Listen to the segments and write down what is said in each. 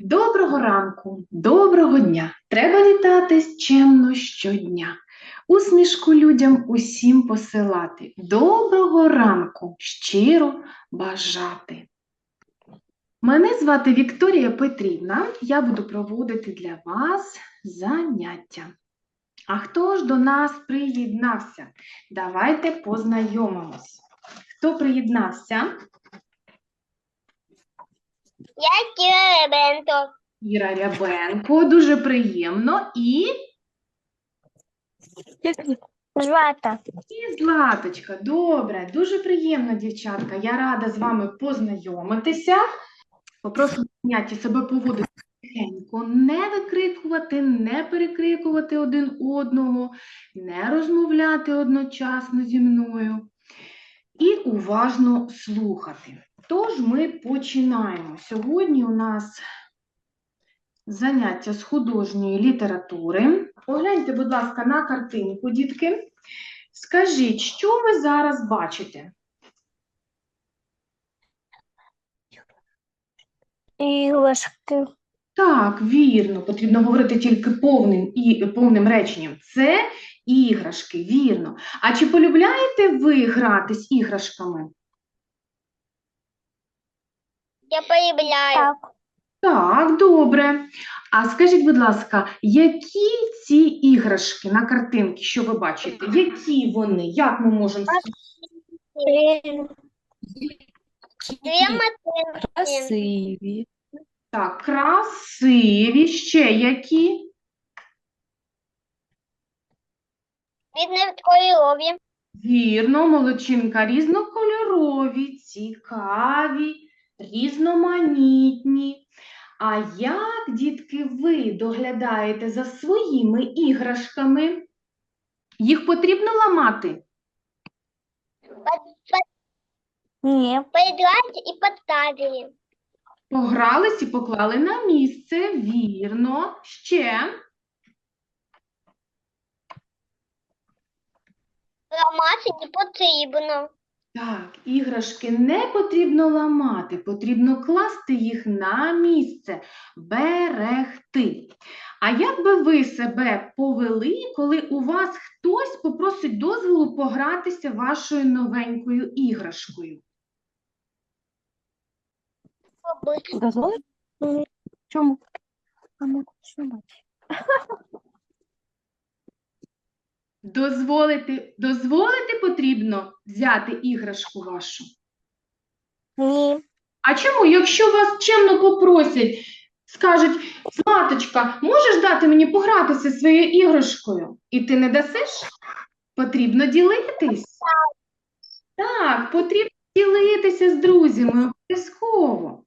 Доброго ранку, доброго дня. Треба вітатись чемно щодня. Усмішку людям усім посилати. Доброго ранку щиро бажати. Мене звати Вікторія Петрівна. Я буду проводити для вас заняття. А хто ж до нас приєднався? Давайте познайомимось. Хто приєднався? Я Кіра Ребенко. Іра Рябенко, дуже приємно. І, Злата. і Златочка, добре, дуже приємно, дівчатка. Я рада з вами познайомитися. Попрошу заняття себе поводити тихенько, не викрикувати, не перекрикувати один одного, не розмовляти одночасно зі мною і уважно слухати. Тож ми починаємо. Сьогодні у нас заняття з художньої літератури. Погляньте, будь ласка, на картинку, дітки. Скажіть, що ви зараз бачите? Іграшки. Так, вірно, потрібно говорити тільки повним і повним реченням. Це іграшки, вірно. А чи полюбляєте ви грати з іграшками? Я полюбляю. Так. Так, добре. А скажіть, будь ласка, які ці іграшки на картинці, що ви бачите? Які вони? Як ми можемо сказати? Дві машинки. Красиві. Так, красиві, ще які? Різнокольорові. Вірно, молодчинка, різнокольорові, цікаві, різноманітні. А як, дітки, ви доглядаєте за своїми іграшками? Їх потрібно ламати? Ні. Поіграти і поставили. Погрались і поклали на місце, вірно. Ще. Ламати не потрібно. Так, іграшки не потрібно ламати, потрібно класти їх на місце, берегти. А як би ви себе повели, коли у вас хтось попросить дозволу погратися вашою новенькою іграшкою? Дозволить? Чому? А ми що Дозволити, дозволити потрібно взяти іграшку вашу? Ні. А чому, якщо вас чемно попросять, скажуть, Златочка, можеш дати мені погратися своєю іграшкою? І ти не дасиш? Потрібно ділитись. Так, потрібно ділитися з друзями обов'язково.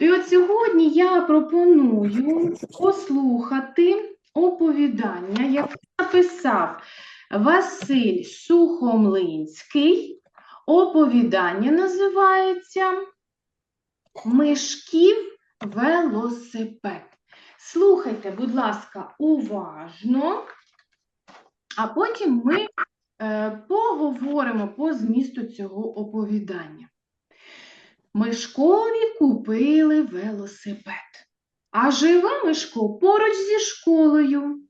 І от сьогодні я пропоную послухати оповідання, яке написав Василь Сухомлинський. Оповідання називається Мишків велосипед. Слухайте, будь ласка, уважно, а потім ми е, поговоримо по змісту цього оповідання. Мишкові купили велосипед, а живе Мишко поруч зі школою.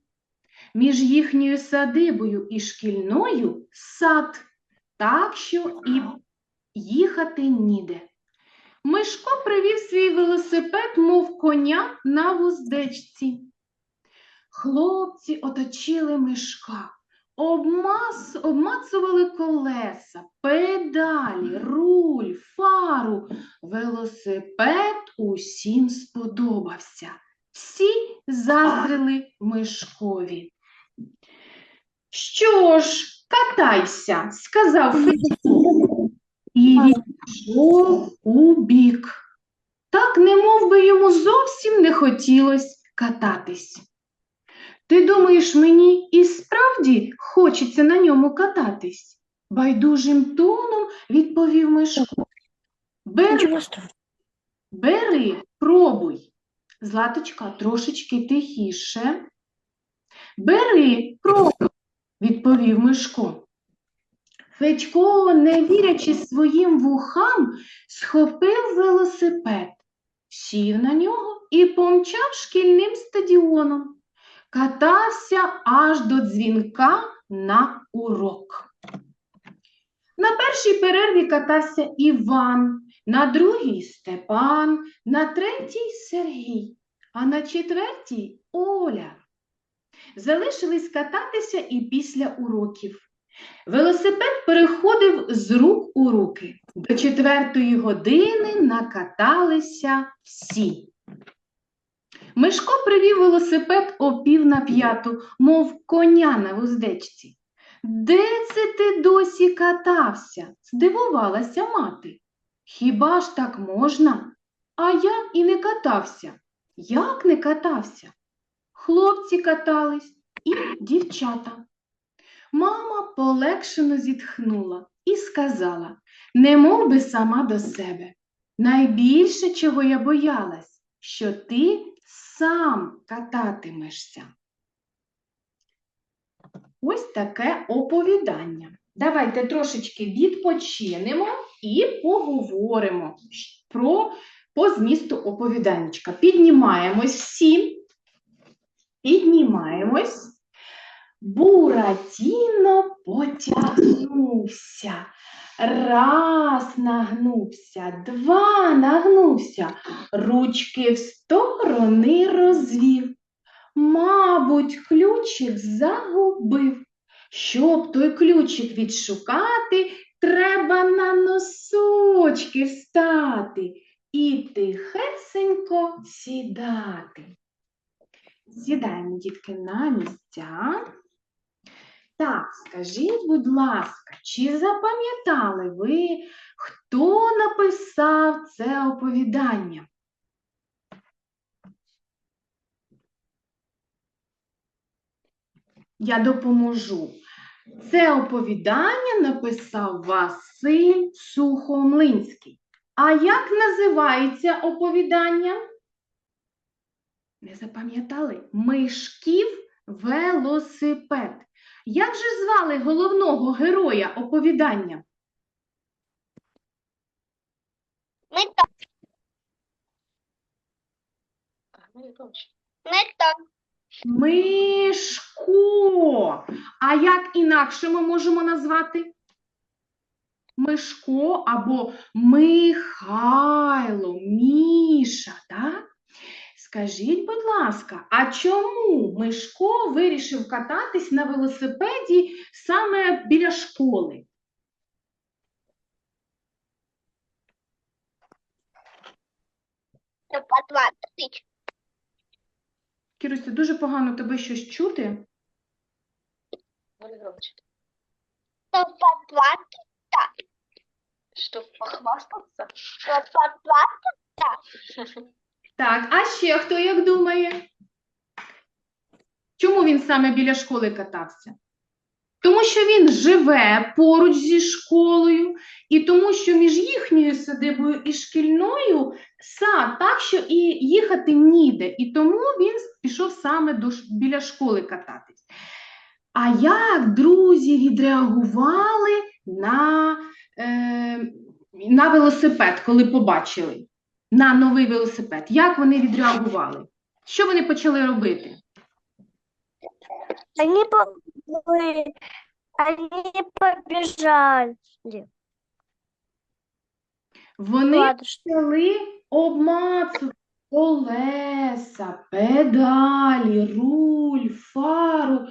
Між їхньою садибою і шкільною сад, так що і їхати ніде. Мишко привів свій велосипед, мов коня на вуздечці. Хлопці оточили мишка, обмас, обмацували колеса, педалі, руль, фару. Велосипед усім сподобався. Всі заздрили мишкові. Що ж, катайся, сказав Федько. І відійшов у бік. Так, немов би йому зовсім не хотілось кататись. Ти думаєш, мені і справді хочеться на ньому кататись? Байдужим тоном відповів Мишко. Бери, бери, пробуй. Златочка, трошечки тихіше. Бери, пробуй, відповів Мишко. Федько, не вірячи своїм вухам, схопив велосипед, сів на нього і помчав шкільним стадіоном. Катався аж до дзвінка на урок. На першій перерві катався Іван, на другій Степан, на третій Сергій, а на четвертій Оля. Залишились кататися і після уроків. Велосипед переходив з рук у руки. До четвертої години накаталися всі. Мишко привів велосипед о пів на п'яту, мов коня на вуздечці. Де це ти досі катався? здивувалася мати. Хіба ж так можна? А я і не катався. Як не катався? Хлопці катались і дівчата. Мама полегшено зітхнула і сказала, не мов би сама до себе. Найбільше, чого я боялась, що ти сам кататимешся. Ось таке оповідання. Давайте трошечки відпочинемо і поговоримо про по змісту оповіданнячка. Піднімаємось всі. Піднімаємось. Буратіно потягнувся. Раз нагнувся, два нагнувся, ручки в сторони розвів. Мабуть, ключик загубив. Щоб той ключик відшукати, треба на носочки встати і тихесенько сідати. Сідаємо, дітки, на місця. Так, скажіть, будь ласка, чи запам'ятали ви, хто написав це оповідання? Я допоможу. Це оповідання написав Василь Сухомлинський. А як називається оповідання? Не запам'ятали? Мишків велосипед. Як же звали головного героя оповідання? Ми то. Мишко. А як інакше ми можемо назвати? Мишко або Михайло, Міша, так? Скажіть, будь ласка, а чому Мишко вирішив кататись на велосипеді саме біля школи? Це по 20. Кіруся, дуже погано тебе щось чути. Це по 20. Щоб похвастатися? Це по 20. Так, а ще хто як думає? Чому він саме біля школи катався? Тому що він живе поруч зі школою, і тому що між їхньою садибою і шкільною сад, так що і їхати ніде. І тому він пішов саме до, біля школи кататись. А як друзі відреагували на, е, на велосипед, коли побачили? На новий велосипед. Як вони відреагували? Що вони почали робити? Они, по... Они побежали. Вони почали обмацувати колеса, педалі, руль, фару.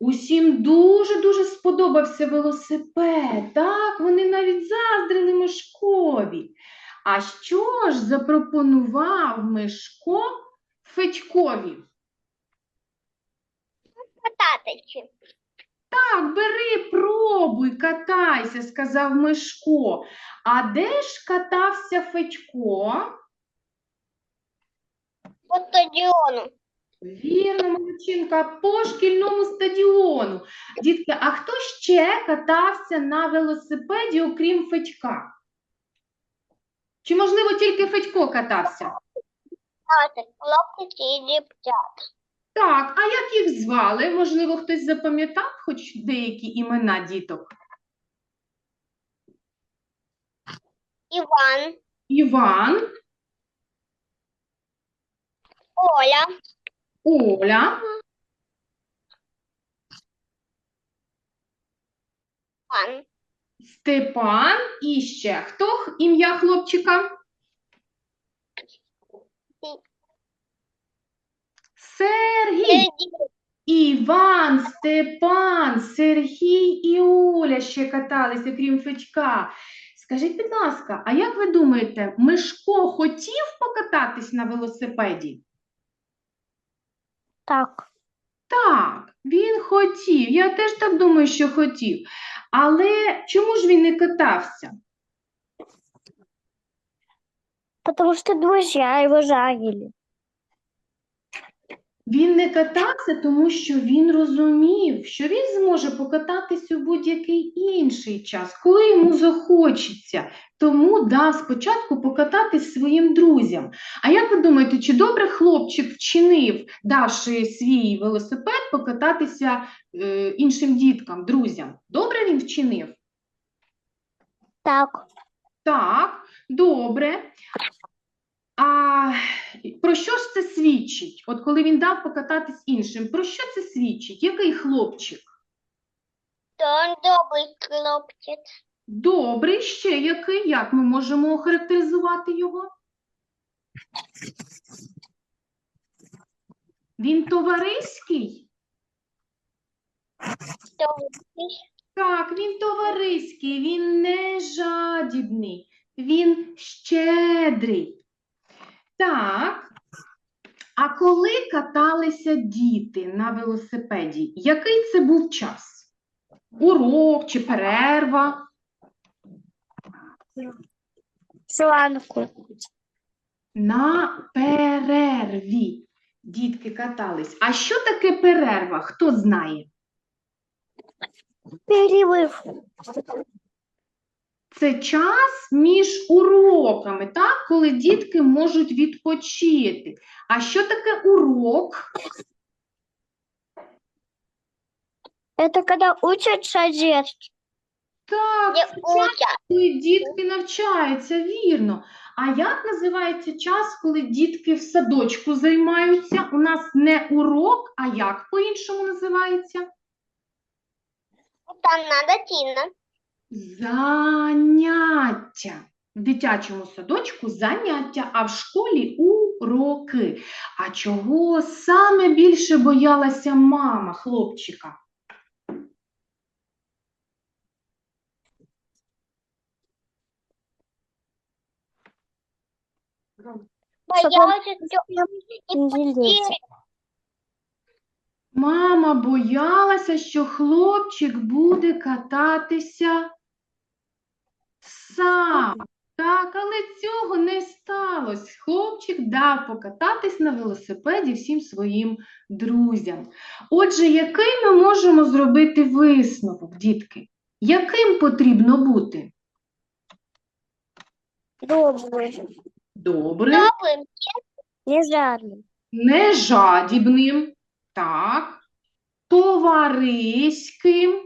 Усім дуже-дуже сподобався велосипед. Так, вони навіть заздрили Мишкові. А що ж запропонував Мишко Федькові? Кататочки. Так, бери, пробуй, катайся, сказав Мишко. А де ж катався Федько? По стадіону. Вірно, молодчинка, по шкільному стадіону. Дітки, а хто ще катався на велосипеді, окрім Федька? Чи, можливо, тільки Федько катався? Хлопці і дівчата. Так, а як їх звали? Можливо, хтось запам'ятав хоч деякі імена діток? Іван. Іван, Оля, Оля, Пан, Степан і ще хто ім'я хлопчика? Сергій. Іван, Степан, Сергій і Оля ще каталися, крім Федька. Скажіть, будь ласка, а як ви думаєте, Мишко хотів покататись на велосипеді? Так. Так, він хотів. Я теж так думаю, що хотів. Але чому ж він не катався? Потому что друзья его жарили. Він не катався, тому що він розумів, що він зможе покататись у будь-який інший час, коли йому захочеться. Тому дав спочатку покататись своїм друзям. А як ви думаєте, чи добре хлопчик вчинив, давши свій велосипед покататися е, іншим діткам, друзям? Добре він вчинив? Так. Так, добре. А про що ж це свідчить? От коли він дав покататись іншим, про що це свідчить? Який хлопчик? то добрий хлопчик. Добрий ще який? Як ми можемо охарактеризувати його? Він товариський? Добрий. Так, він товариський, він не жадібний, він щедрий. Так. А коли каталися діти на велосипеді, який це був час? Урок чи перерва? Сланку. На перерві дітки катались. А що таке перерва? Хто знає? Перерыв. Це час між уроками, так? Коли дітки можуть відпочити. А що таке урок? Это когда учатся детки. Так, Не це час, коли дітки навчаються, вірно. А як називається час, коли дітки в садочку займаються? У нас не урок, а як по-іншому називається? Там надо Тіна. Заняття. В дитячому садочку заняття, а в школі уроки. А чого саме більше боялася мама хлопчика? Боялася, що Мама боялася, що хлопчик буде кататися сам. Так, але цього не сталося. Хлопчик дав покататись на велосипеді всім своїм друзям. Отже, який ми можемо зробити висновок, дітки? Яким потрібно бути? Добрим, добрим. Не нежадібним, так, товариським,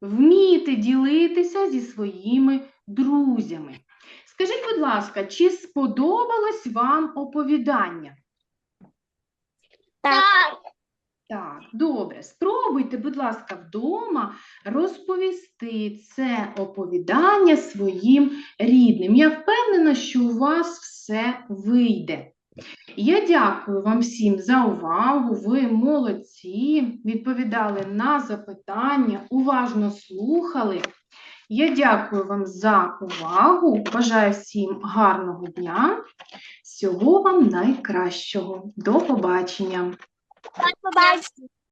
вміти ділитися зі своїми друзями. Скажіть, будь ласка, чи сподобалось вам оповідання? Так. Так. Добре. Спробуйте, будь ласка, вдома розповісти це оповідання своїм рідним. Я впевнена, що у вас все вийде. Я дякую вам всім за увагу. Ви молодці, відповідали на запитання, уважно слухали. Я дякую вам за увагу. Бажаю всім гарного дня. Всього вам найкращого. До побачення. Побачимо.